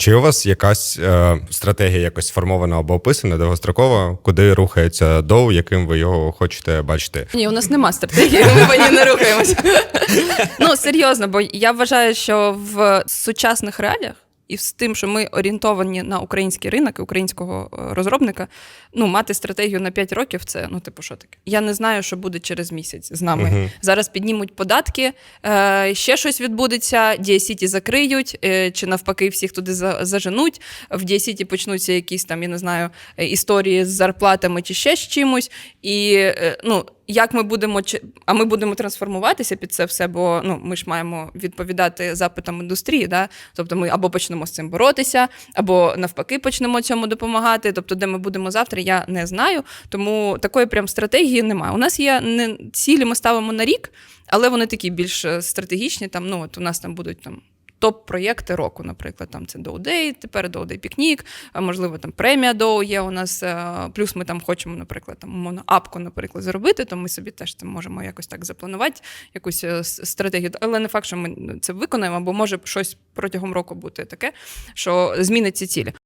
Чи у вас якась е, стратегія якось сформована або описана довгострокова, куди рухається доу, яким ви його хочете бачити? Ні, у нас нема стратегії, ми по ній не рухаємося. ну, серйозно, бо я вважаю, що в сучасних реаліях і з тим, що ми орієнтовані на український ринок і українського е, розробника, ну, мати стратегію на 5 років це, ну, типу, що таке? Я не знаю, що буде через місяць з нами. Мгм. Зараз піднімуть податки, е, ще щось відбудеться, Дія-Сіті закриють, е, чи навпаки, всіх туди за- заженуть. В Дія-Сіті почнуться якісь там, я не знаю, е, історії з зарплатами чи ще з чимось. І е, ну, як ми будемо а ми будемо трансформуватися під це все, бо ну ми ж маємо відповідати запитам індустрії. Да? Тобто ми або почнемо з цим боротися, або навпаки почнемо цьому допомагати. Тобто, де ми будемо завтра, я не знаю. Тому такої прям стратегії немає. У нас є не цілі, ми ставимо на рік, але вони такі більш е, стратегічні. Там ну от у нас там будуть там. Топ-проєкти року, наприклад, там це Доудей, тепер Доудей Пікнік, можливо, там премія Доу є у нас. е, Плюс ми там хочемо, наприклад, там моноапку, наприклад, зробити, то ми собі теж там можемо якось так запланувати, якусь е, стратегію. Але не факт, що ми це виконаємо, бо може щось протягом року бути таке, що змінить ці цілі.